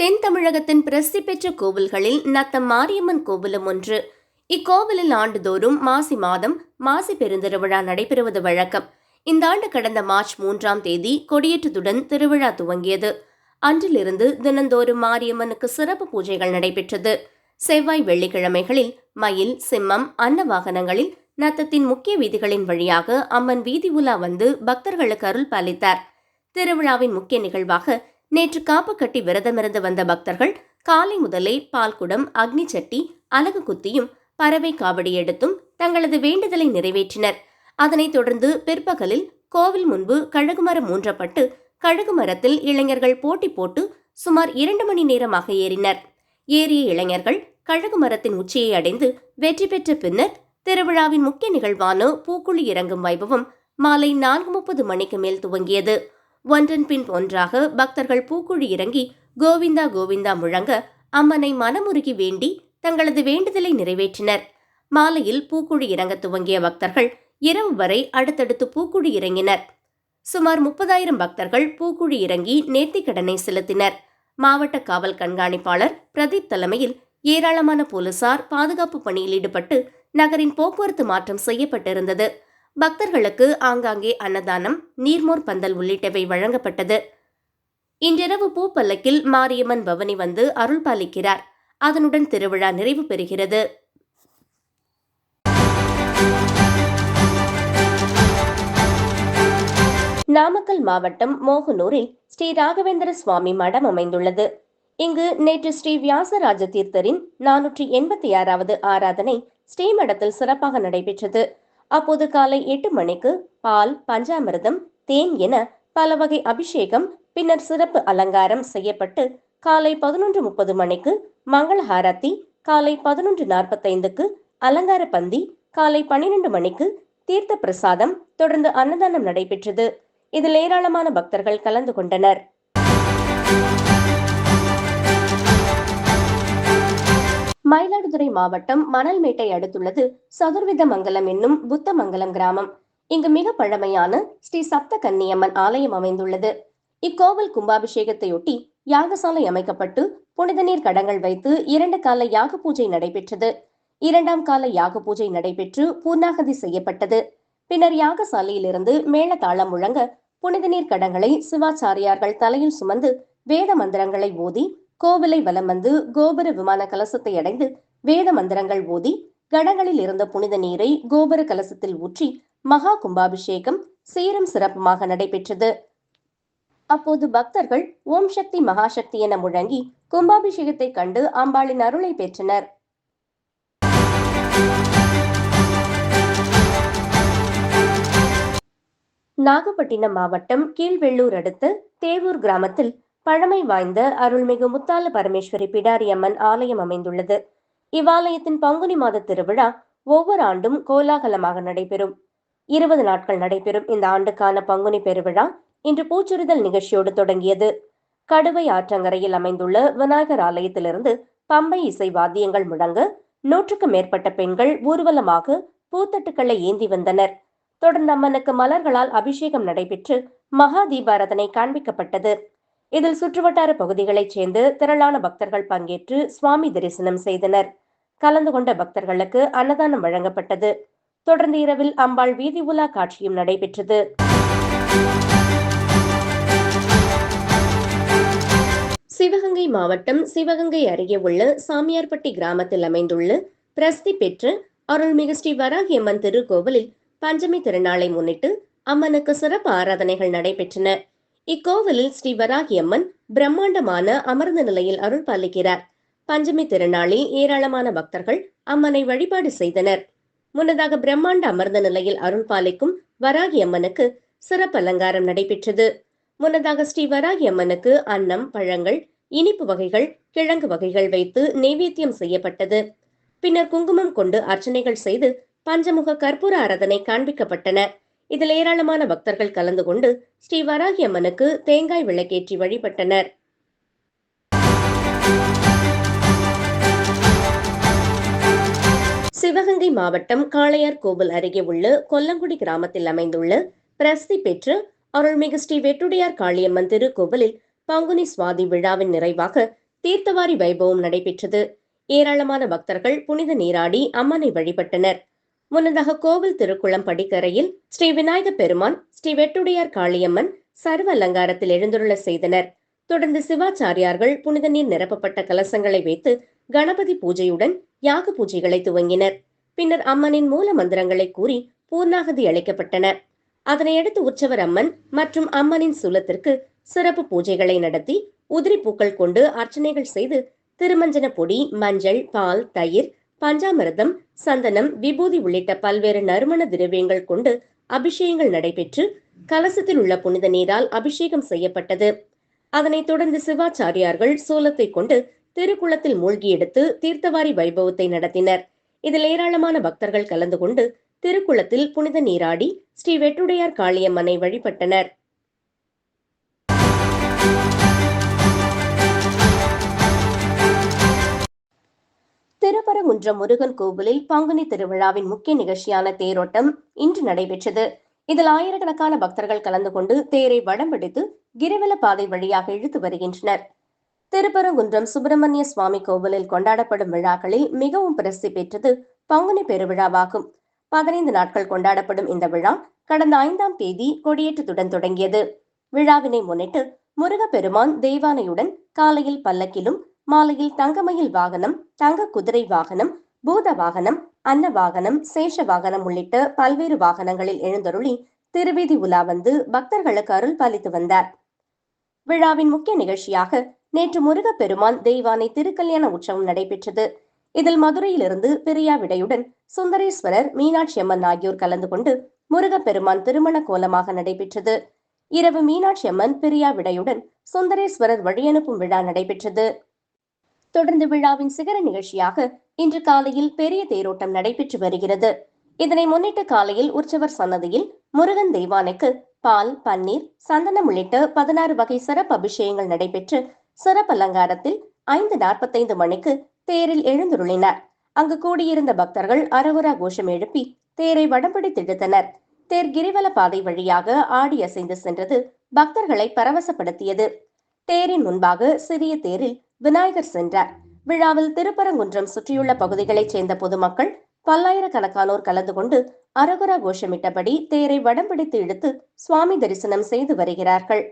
தென் தமிழகத்தின் பிரசித்தி பெற்ற கோவில்களில் நத்தம் மாரியம்மன் கோவிலும் ஒன்று. இக்கோவிலில் ஆண்டுதோறும் மாசி மாதம் மாசி பெருந்திருவிழா நடைபெறுவது வழக்கம். இந்த ஆண்டு கடந்த மார்ச் மூன்றாம் தேதி கொடியேற்றத்துடன் திருவிழா துவங்கியது. அன்றிலிருந்து தினந்தோறும் மாரியம்மனுக்கு சிறப்பு பூஜைகள் நடைபெற்றது. செவ்வாய் வெள்ளிக்கிழமைகளில் மயில் சிம்மம் அன்ன வாகனங்களில் நத்தத்தின் முக்கிய வீதிகளின் வழியாக அம்மன் வீதி உலா வந்து பக்தர்களுக்கு அருள் பாலித்தார். திருவிழாவின் முக்கிய நிகழ்வாக நேற்று காப்பு கட்டி விரதமிருந்து வந்த பக்தர்கள் காலை முதலே பால்குடம் அக்னி சட்டி அலகு குத்தியும் பறவை காவடி எடுத்தும் தங்களது வேண்டுதலை நிறைவேற்றினர். அதனைத் தொடர்ந்து பிற்பகலில் கோவில் முன்பு கழுகுமரம் ஊன்றப்பட்டு கழுகு மரத்தில் இளைஞர்கள் போட்டி போட்டு சுமார் இரண்டு மணி நேரமாக ஏறினர். ஏறிய இளைஞர்கள் கழுகு மரத்தின் உச்சியை அடைந்து வெற்றி பெற்ற பின்னர் திருவிழாவின் முக்கிய நிகழ்வான பூக்குழி இறங்கும் வைபவம் மாலை நான்கு முப்பது மணிக்கு மேல் துவங்கியது. ஒன்றன் பின் ஒன்றாக பக்தர்கள் பூக்குழி இறங்கி கோவிந்தா கோவிந்தா முழங்க அம்மனை மனமுருகி வேண்டி தங்களது வேண்டுதலை நிறைவேற்றினர். மாலையில் பூக்குழி இறங்க துவங்கிய பக்தர்கள் இரவு வரை அடுத்தடுத்து பூக்குழி இறங்கினர். சுமார் முப்பதாயிரம் பக்தர்கள் பூக்குழி இறங்கி நேர்த்திக்கடனை செலுத்தினர். மாவட்ட காவல் கண்காணிப்பாளர் பிரதீப் தலைமையில் ஏராளமான போலீசார் பாதுகாப்பு பணியில் ஈடுபட்டு நகரின் போக்குவரத்து மாற்றம் செய்யப்பட்டிருந்தது. பக்தர்களுக்கு ஆங்காங்கே அன்னதானம் நீர்மோர் பந்தல் உள்ளிட்டவை வழங்கப்பட்டது. இன்றிரவு பூப்பல்லக்கில் மாரியம்மன் பவனி வந்து அருள் பாலிக்கிறார். அதனுடன் திருவிழா நிறைவு பெறுகிறது. நாமக்கல் மாவட்டம் மோகனூரில் ஸ்ரீ ராகவேந்திர சுவாமி மடம் அமைந்துள்ளது. இங்கு நேற்று ஸ்ரீ வியாசராஜ தீர்த்தரின் நானூற்றி எண்பத்தி ஆறாவது ஆராதனை ஸ்ரீமடத்தில் சிறப்பாக நடைபெற்றது. அப்போது காலை எட்டு மணிக்கு பால் பஞ்சாமிர்தம் தேன் என பல வகை அபிஷேகம் பின்னர் சிறப்பு அலங்காரம் செய்யப்பட்டு காலை பதினொன்று முப்பது மணிக்கு மங்களஹாரத்தி காலை பதினொன்று நாற்பத்தைந்துக்கு அலங்கார பந்தி காலை பன்னிரண்டு மணிக்கு தீர்த்த பிரசாதம் தொடர்ந்து அன்னதானம் நடைபெற்றது. இதில் ஏராளமான பக்தர்கள் கலந்து கொண்டனர். மயிலாடுதுறை மாவட்டம் மணல்மேட்டை அடுத்துள்ளது சதுர்வித மங்கலம் என்னும் புத்த மங்கலம் கிராமம். இங்கு மிக பழமையான ஸ்ரீ சப்த கன்னியம்மன் ஆலயம் அமைந்துள்ளது. இக்கோவில் கும்பாபிஷேகத்தையொட்டி யாகசாலை அமைக்கப்பட்டு புனித நீர் கடங்கள் வைத்து இரண்டு கால யாக பூஜை நடைபெற்றது. இரண்டாம் கால யாக பூஜை நடைபெற்று பூர்ணாகதி செய்யப்பட்டது. பின்னர் யாகசாலையிலிருந்து மேள தாளம் முழங்க புனித நீர் கடங்களை சிவாச்சாரியார்கள் தலையில் சுமந்து வேத மந்திரங்களை ஓதி கோவிலை வலம் வந்து கோபுர விமான கலசத்தை அடைந்து வேத மந்திரங்கள் ஓதி கடங்களில் இருந்த புனித நீரை கோபுர கலசத்தில் ஊற்றி மகா கும்பாபிஷேகம் சீரும் சிறப்புமாக நடைபெற்றது. அப்போது பக்தர்கள் ஓம் சக்தி மகாசக்தி என முழங்கி கும்பாபிஷேகத்தை கண்டு அம்பாளின் அருளை பெற்றனர். நாகப்பட்டினம் மாவட்டம் கீழ்வெள்ளூர் அடுத்த தேவூர் கிராமத்தில் பழமை வாய்ந்த அருள்மிகு முத்தால பரமேஸ்வரி பிடாரி அம்மன் ஆலயம் அமைந்துள்ளது. இவ்வாலயத்தின் பங்குனி மாத திருவிழா ஒவ்வொரு ஆண்டும் கோலாகலமாக நடைபெறும். இருபது நாட்கள் நடைபெறும் இந்த ஆண்டுக்கான பங்குனி பெருவிழா இன்று பூச்சுரிதல் நிகழ்ச்சியோடு தொடங்கியது. கடுவை ஆற்றங்கரையில் அமைந்துள்ள விநாயகர் ஆலயத்திலிருந்து பம்பை இசை வாத்தியங்கள் முழங்க நூற்றுக்கு மேற்பட்ட பெண்கள் ஊர்வலமாக பூத்தட்டுக்களை ஏந்தி வந்தனர். தொடர்ந்து அம்மனுக்கு மலர்களால் அபிஷேகம் நடைபெற்று மகா தீபாரதனை காண்பிக்கப்பட்டது. இதில் சுற்றுவட்டார பகுதிகளைச் சேர்ந்து திரளான பக்தர்கள் பங்கேற்று சுவாமி தரிசனம் செய்தனர். கலந்து கொண்ட பக்தர்களுக்கு அன்னதானம் வழங்கப்பட்டது. தொடர்ந்து இரவில் அம்பாள் வீதி உலா காட்சியும் நடைபெற்றது. சிவகங்கை மாவட்டம் சிவகங்கை அருகே உள்ள சாமியார்பட்டி கிராமத்தில் அமைந்துள்ள பிரசித்தி பெற்ற அருள்மிகு ஸ்ரீ வராகியம்மன் திருக்கோவிலில் பஞ்சமி திருநாளை முன்னிட்டு அம்மனுக்கு சிறப்பு ஆராதனைகள் நடைபெற்றன. இக்கோவிலில் ஸ்ரீ வராகியம்மன் பிரம்மாண்டமான அமர்ந்த நிலையில் அருள் பாலிக்கிறார். பஞ்சமி திருநாளில் ஏராளமான பக்தர்கள் அம்மனை வழிபாடு செய்தனர். முன்னதாக பிரம்மாண்ட அமர்ந்த நிலையில் அருள் பாலிக்கும் வராகி அம்மனுக்கு சிறப்பு அலங்காரம் நடைபெற்றது. முன்னதாக ஸ்ரீ வராகி அம்மனுக்கு அன்னம் பழங்கள் இனிப்பு வகைகள் கிழங்கு வகைகள் வைத்து நெய்வேத்தியம் செய்யப்பட்டது. பின்னர் குங்குமம் கொண்டு அர்ச்சனைகள் செய்து பஞ்சமுக கற்பூர ஆராதனை காண்பிக்கப்பட்டன. இதில் ஏராளமான பக்தர்கள் கலந்து கொண்டு ஸ்ரீ வராகி அம்மனுக்கு தேங்காய் விளக்கேற்றி வழிபட்டனர். சிவகங்கை மாவட்டம் காளையார் கோவில் அருகே உள்ள கொல்லங்குடி கிராமத்தில் அமைந்துள்ள பிரசித்தி பெற்ற அருள்மிகு ஸ்ரீ வெட்டுடையார் காளியம்மன் திருக்கோவிலில் பங்குனி சுவாதி விழாவின் நிறைவாக தீர்த்தவாரி வைபவம் நடைபெற்றது. ஏராளமான பக்தர்கள் புனித நீராடி அம்மனை வழிபட்டனர். முன்னதாக கோவில் திருக்குளம் படிக்கரையில் ஸ்ரீ விநாயக பெருமான் ஸ்ரீ வெட்டுடையார் காளியம்மன் சர்வ அலங்காரத்தில் எழுந்துள்ள செய்தனர். தொடர்ந்து சிவாச்சாரியார்கள் புனித நீர் நிரப்பப்பட்ட கலசங்களை வைத்து கணபதி பூஜையுடன் யாக பூஜைகளை துவங்கினர். பின்னர் அம்மனின் மூல மந்திரங்களை கூறி பூர்ணாகதி அளிக்கப்பட்டன அதனையடுத்து உற்சவர் அம்மன் மற்றும் அம்மனின் சூலத்திற்கு சிறப்பு பூஜைகளை நடத்தி உதிரி பூக்கள் கொண்டு அர்ச்சனைகள் செய்து திருமஞ்சன பொடி மஞ்சள் பால் தயிர் பஞ்சாமிரதம் சந்தனம் விபூதி உள்ளிட்ட பல்வேறு நறுமண திரவியங்கள் கொண்டு அபிஷேகங்கள் நடைபெற்று கலசத்தில் உள்ள புனித நீரால் அபிஷேகம் செய்யப்பட்டது. அதனைத் தொடர்ந்து சிவாச்சாரியார்கள் சூலத்தை கொண்டு திருக்குளத்தில் மூழ்கி எடுத்து தீர்த்தவாரி வைபவத்தை நடத்தினர். இதில் ஏராளமான பக்தர்கள் கலந்து கொண்டு திருக்குளத்தில் புனித நீராடி ஸ்ரீ வெட்டுடையார் காளியம்மனை வழிபட்டனர். திருப்பரங்குன்றம் முருகன் கோவிலில் பங்குனி திருவிழாவின் முக்கிய நிகழ்ச்சியான தேரோட்டம் இன்று நடைபெற்றது. இதில் ஆயிரக்கணக்கான பக்தர்கள் கலந்து கொண்டு தேரை வடம் பிடித்து கிரிவல பாதை வழியாக இழுத்து வருகின்றனர். திருப்பரங்குன்றம் சுப்பிரமணிய சுவாமி கோவிலில் கொண்டாடப்படும் விழாக்களில் மிகவும் பிரசித்தி பெற்றது பங்குனி பெருவிழாவாகும். பதினைந்து நாட்கள் கொண்டாடப்படும் இந்த விழா கடந்த ஐந்தாம் தேதி கொடியேற்றத்துடன் தொடங்கியது. விழாவினை முன்னிட்டு முருகப்பெருமான் தெய்வானையுடன் காலையில் பல்லக்கிலும் மாலையில் தங்கமயில் வாகனம் தங்க குதிரை வாகனம் பூத வாகனம் அன்ன வாகனம் சேஷ வாகனம் உள்ளிட்ட பல்வேறு வாகனங்களில் எழுந்தருளி திருவீதி உலா வந்து பக்தர்களுக்கு அருள் பாலித்து வந்தார். விழாவின் முக்கிய நிகழ்ச்சியாக நேற்று முருகப்பெருமான் தெய்வானை திருக்கல்யாண உற்சவம் நடைபெற்றது. இதில் மதுரையிலிருந்து பிரியா விடையுடன் சுந்தரேஸ்வரர் மீனாட்சி அம்மன் ஆகியோர் கலந்து கொண்டு முருகப்பெருமான் திருமண கோலமாக நடைபெற்றது. இரவு மீனாட்சி அம்மன் பிரியா விடையுடன் சுந்தரேஸ்வரர் வழியனுப்பும் விழா நடைபெற்றது. தொடர்ந்து விழாவின் சிகர நிகழ்ச்சியாக இன்று காலையில் பெரிய தேரோட்டம் நடைபெற்று வருகிறது. இதனை முன்னிட்டு காலையில் உற்சவர் சன்னதியில் முருகன் தெய்வானுக்கு பால் பன்னீர் சந்தனம் உள்ளிட்ட பதினாறு வகை சிறப்பு அபிஷேகங்கள் நடைபெற்று சிறப்பு அலங்காரத்தில் ஐந்து நாற்பத்தைந்து மணிக்கு தேரில் எழுந்துருளினர். அங்கு கூடியிருந்த பக்தர்கள் அரகுரா கோஷம் எழுப்பி தேரை வடம்பிடித்து இழுத்தனர் தேர் கிரிவல பாதை வழியாக ஆடி அசைந்து சென்றது பக்தர்களை பரவசப்படுத்தியது. தேரின் முன்பாக சிறிய தேரில் விநாயகர் சென்றார் விழாவில் திருப்பரங்குன்றம் சுற்றியுள்ள பகுதிகளைச் சேர்ந்த பொதுமக்கள் பல்லாயிரக்கணக்கானோர் கலந்து கொண்டு அரகுரா கோஷமிட்டபடி தேரை வடம் பிடித்து இழுத்து சுவாமி தரிசனம் செய்து வருகிறார்கள்.